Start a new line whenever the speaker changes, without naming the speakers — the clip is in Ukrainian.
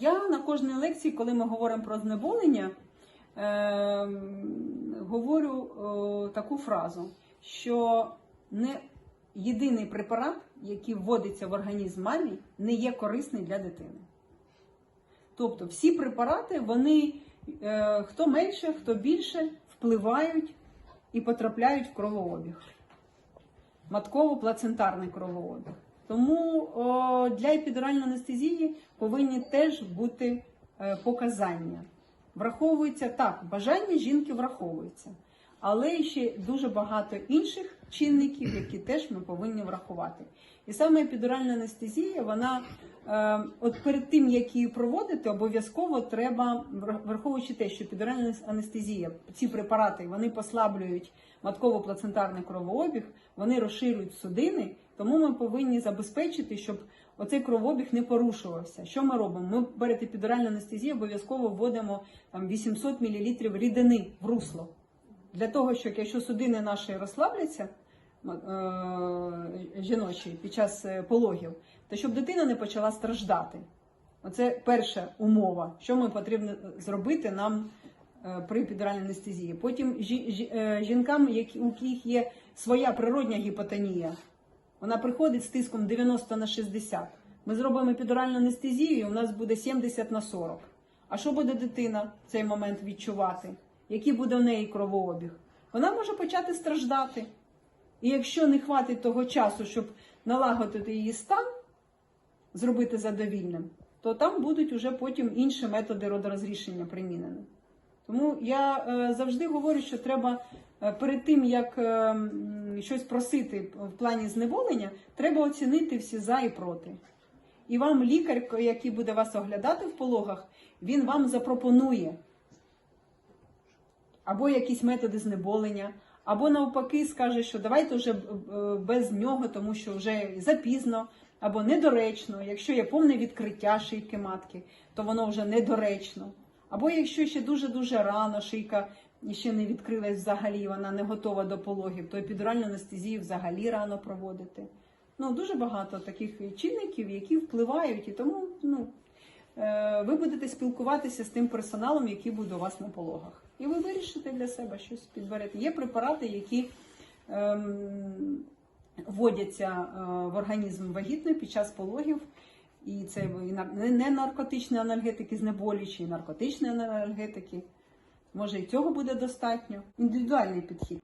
Я на кожній лекції, коли ми говоримо про знеболення, е, говорю е, таку фразу, що не єдиний препарат, який вводиться в організм мамі, не є корисний для дитини. Тобто всі препарати, вони е, хто менше, хто більше впливають і потрапляють в кровообіг. Матково-плацентарний кровообіг. Тому о, для епідуральної анестезії повинні теж бути е, показання. Враховується так, бажання жінки враховується, але ще дуже багато інших чинників, які теж ми повинні врахувати. І саме епідуральна анестезія, вона е, от перед тим, як її проводити, обов'язково треба, враховуючи те, що епідуральна анестезія, ці препарати, вони послаблюють матково-плацентарний кровообіг, вони розширюють судини, тому ми повинні забезпечити, щоб оцей кровообіг не порушувався. Що ми робимо? Ми перед епідуральною анестезією обов'язково вводимо там 800 мл рідини в русло. Для того, щоб якщо судини наші розслабляться, е, жіночі під час е, пологів, то щоб дитина не почала страждати. Оце перша умова, що ми потрібно зробити нам е, при епідуральній анестезії. Потім жі- жі- е, жінкам, які, у яких є своя природня гіпотонія, вона приходить з тиском 90 на 60. Ми зробимо епідуральну анестезію, і у нас буде 70 на 40. А що буде дитина в цей момент відчувати? Який буде в неї кровообіг? Вона може почати страждати. І якщо не хватить того часу, щоб налагодити її стан, зробити задовільним, то там будуть уже потім інші методи родорозрішення примінені. Тому я е, завжди говорю, що треба е, перед тим, як е, м, щось просити в плані зневолення, треба оцінити всі за і проти. І вам лікар, який буде вас оглядати в пологах, він вам запропонує або якісь методи знеболення, або навпаки скаже, що давайте вже е, без нього, тому що вже запізно або недоречно. Якщо є повне відкриття шийки матки, то воно вже недоречно. Або якщо ще дуже-дуже рано шийка ще не відкрилась взагалі, вона не готова до пологів, то епідуральну анестезію взагалі рано проводити. Ну, дуже багато таких чинників, які впливають, і тому ну, е, ви будете спілкуватися з тим персоналом, який буде у вас на пологах. І ви вирішите для себе щось підберете. Є препарати, які ем, вводяться е, в організм вагітної під час пологів. І це не- наркотичні анальгетики знеболюючі, наркотичні анальгетики. Може, і цього буде достатньо. Індивідуальний підхід.